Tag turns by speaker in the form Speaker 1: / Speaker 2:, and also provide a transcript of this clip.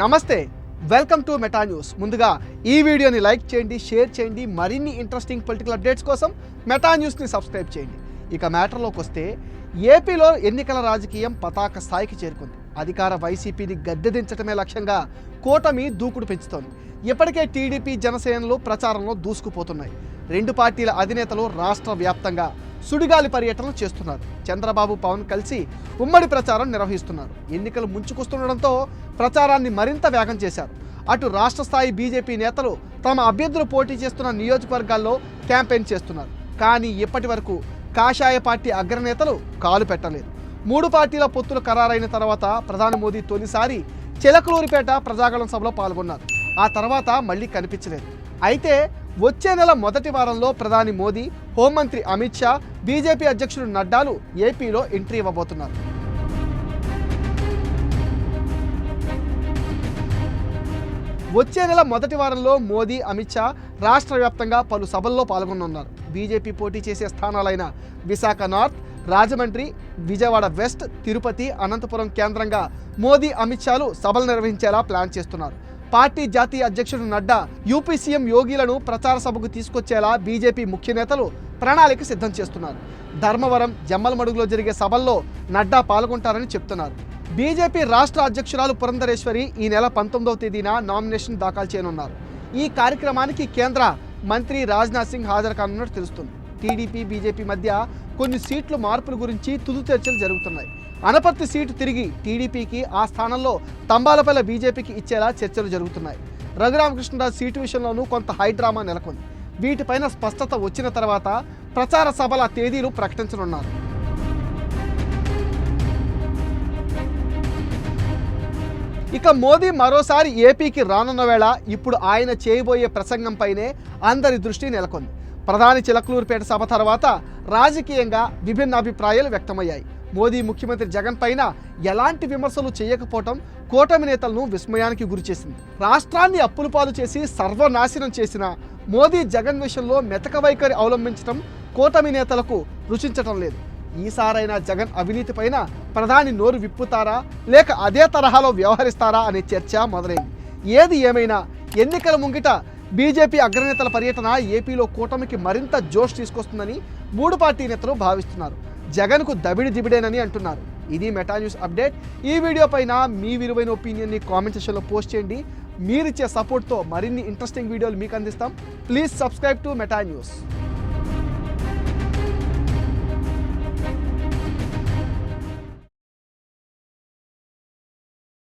Speaker 1: నమస్తే welcome to Meta news. ముందుగా ఈ వీడియోని లైక్ చేయండి షేర్ చేయండి మరిన్ని ఇంట్రెస్టింగ్ పొలిటికల్ అప్డేట్స్ కోసం మెటా న్యూస్ని సబ్స్క్రైబ్ చేయండి. ఇక మ్యాటర్లోకి వస్తే ఏపీలో ఎన్నికల రాజకీయం పతాక స్థాయికి చేరుకుంది. అధికార వైసీపీని గద్దెదించడమే లక్ష్యంగా కూటమి దూకుడు పెంచుతోంది. ఇప్పటికే టీడీపీ జనసేనలు ప్రచారంలో దూసుకుపోతున్నాయి. రెండు పార్టీల అధినేతలు రాష్ట్ర వ్యాప్తంగా సుడిగాలి పర్యటనలు చేస్తున్నారు. చంద్రబాబు పవన్ కలిసి ఉమ్మడి ప్రచారం నిర్వహిస్తున్నారు. ఎన్నికలు ముంచుకొస్తుండడంతో ప్రచారాన్ని మరింత వేగం చేశారు. అటు రాష్ట్ర స్థాయి బీజేపీ నేతలు తమ అభ్యర్థులు పోటీ చేస్తున్న నియోజకవర్గాల్లో క్యాంపెయిన్ చేస్తున్నారు. కానీ ఇప్పటి వరకు కాషాయ పార్టీ అగ్రనేతలు కాలు పెట్టలేదు. మూడు పార్టీల పొత్తులు ఖరారైన తర్వాత ప్రధాని మోదీ తొలిసారి చిలకలూరిపేట ప్రజాగళం సభలో పాల్గొన్నారు. ఆ తర్వాత మళ్ళీ కనిపించలేదు. అయితే వచ్చే నెల మొదటి వారంలో ప్రధాని మోదీ హోంమంత్రి అమిత్ షా బీజేపీ అధ్యక్షుడు నడ్డాలు ఏపీలో ఎంట్రీ ఇవ్వబోతున్నారు. వచ్చే నెల మొదటి వారంలో మోదీ అమిత్ షా రాష్ట్ర వ్యాప్తంగా పలు సభల్లో పాల్గొనున్నారు బీజేపీ పోటీ చేసే స్థానాలైన విశాఖ నార్త్ రాజమండ్రి విజయవాడ వెస్ట్ తిరుపతి అనంతపురం కేంద్రంగా మోదీ అమిత్ షాలు సభలు నిర్వహించేలా ప్లాన్ చేస్తున్నారు. పార్టీ జాతీయ అధ్యక్షుడు నడ్డా యూపీ సీఎం యోగిలను ప్రచార సభకు తీసుకొచ్చేలా బీజేపీ ముఖ్య నేతలు ప్రణాళిక సిద్ధం చేస్తున్నారు. ధర్మవరం జమ్మలమడుగులో జరిగే సభల్లో నడ్డా పాల్గొంటారని చెప్తున్నారు. బీజేపీ రాష్ట్ర అధ్యక్షురాలు పురంధరేశ్వరి ఈ నెల పంతొమ్మిదవ తేదీన నామినేషన్ దాఖలు చేయనున్నారు. ఈ కార్యక్రమానికి కేంద్ర మంత్రి రాజ్నాథ్ సింగ్ హాజరు కానున్నట్టు తెలుస్తుంది. టీడీపీ బీజేపీ మధ్య కొన్ని సీట్లు మార్పుల గురించి తుది చర్చలు జరుగుతున్నాయి. అనపర్తి సీటు తిరిగి టీడీపీకి ఆ స్థానంలో తంబాలపల్లె బీజేపీకి ఇచ్చేలా చర్చలు జరుగుతున్నాయి. రఘురామకృష్ణరాజు సీటు విషయంలోనూ కొంత హైడ్రామా నెలకొంది. వీటిపైన స్పష్టత వచ్చిన తర్వాత ప్రచార సభల తేదీలు ప్రకటించనున్నారు. ఇక మోదీ మరోసారి ఏపీకి రానున్న వేళ ఇప్పుడు ఆయన చేయబోయే ప్రసంగంపైనే అందరి దృష్టి నెలకొంది. ప్రధాని చిలకలూరుపేట సభ తర్వాత రాజకీయంగా విభిన్న అభిప్రాయాలు వ్యక్తమయ్యాయి. మోదీ ముఖ్యమంత్రి జగన్ పైన ఎలాంటి విమర్శలు చేయకపోవటం కూటమి నేతలను విస్మయానికి గురిచేసింది. రాష్ట్రాన్ని అప్పుల పాలు చేసి సర్వనాశనం చేసిన మోదీ జగన్ విషయంలో మెతక వైఖరి అవలంబించడం కూటమి నేతలకు రుచించటం లేదు. ఈసారైనా జగన్ అవినీతి పైన ప్రధాని నోరు విప్పుతారా లేక అదే తరహాలో వ్యవహరిస్తారా అనే చర్చ మొదలైంది. ఏది ఏమైనా ఎన్నికల ముంగిట బీజేపీ అగ్రనేతల పర్యటన ఏపీలో కూటమికి మరింత జోష్ తీసుకొస్తుందని మూడు పార్టీ నేతలు భావిస్తున్నారు. జగన్కు దబిడి దిబిడేనని అంటున్నారు. ఇది మెటా న్యూస్ అప్డేట్. ఈ వీడియో పైన మీ విలువైన ఒపీనియన్ని కామెంట్ సెక్షన్లో పోస్ట్ చేయండి. మీరిచ్చే సపోర్ట్తో మరిన్ని ఇంట్రెస్టింగ్ వీడియోలు మీకు అందిస్తాం. Please subscribe to Meta news.